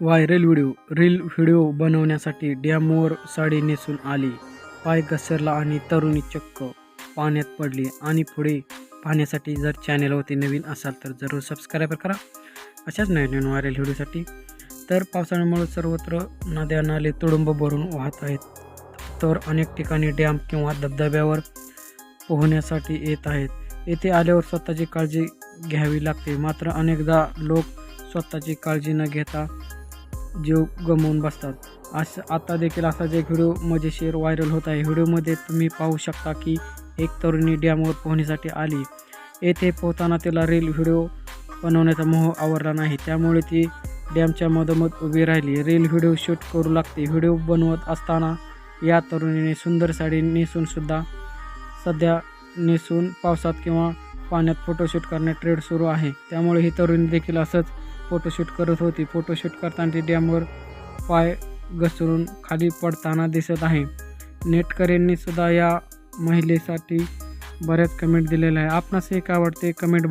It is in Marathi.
व्हायरल व्हिडिओ रील व्हिडिओ बनवण्यासाठी डॅमवर साडी नेसून आली. पाय घसरला आणि तरुणी चक्क पाण्यात पडली. आणि पुढे पाहण्यासाठी जर चॅनेलवरती नवीन असाल तर जरूर सबस्क्राईब करा. अशाच नवीन व्हायरल व्हिडिओसाठी तर पावसाळ्यामुळे सर्वत्र नद्या नाले तुडुंब भरून वाहत आहेत. तर अनेक ठिकाणी डॅम किंवा धबधब्यावर पोहण्यासाठी येत आहेत. येथे आल्यावर स्वतःची काळजी घ्यावी लागते. मात्र अनेकदा लोक स्वतःची काळजी न घेता जीव गमवून बसतात. असं आता देखील असाच एक व्हिडिओ मजेशीर व्हायरल होत आहे. व्हिडिओमध्ये तुम्ही पाहू शकता की एक तरुणी डॅमवर पोहण्यासाठी आली. येथे पोहताना तिला रील व्हिडिओ बनवण्याचा मोह आवरला नाही. त्यामुळे ती डॅमच्या मधोमध उभी राहिली. रील व्हिडिओ शूट करू लागते. व्हिडिओ बनवत असताना या तरुणीने सुंदर साडी नेसूनसुद्धा सध्या नेसून पावसात किंवा पाण्यात फोटोशूट करण्यात ट्रेड सुरू आहे. त्यामुळे ही तरुणी देखील असंच फोटोशूट करत होती. फोटोशूट करताना ती डॅमवर पाय घसरून खाली पडताना दिसत आहे. नेटकऱ्यांनी सुद्धा या महिलेसाठी बऱ्याच कमेंट दिलेल्या आहे आपणास हे काय वाटते कमेंट बॉक्स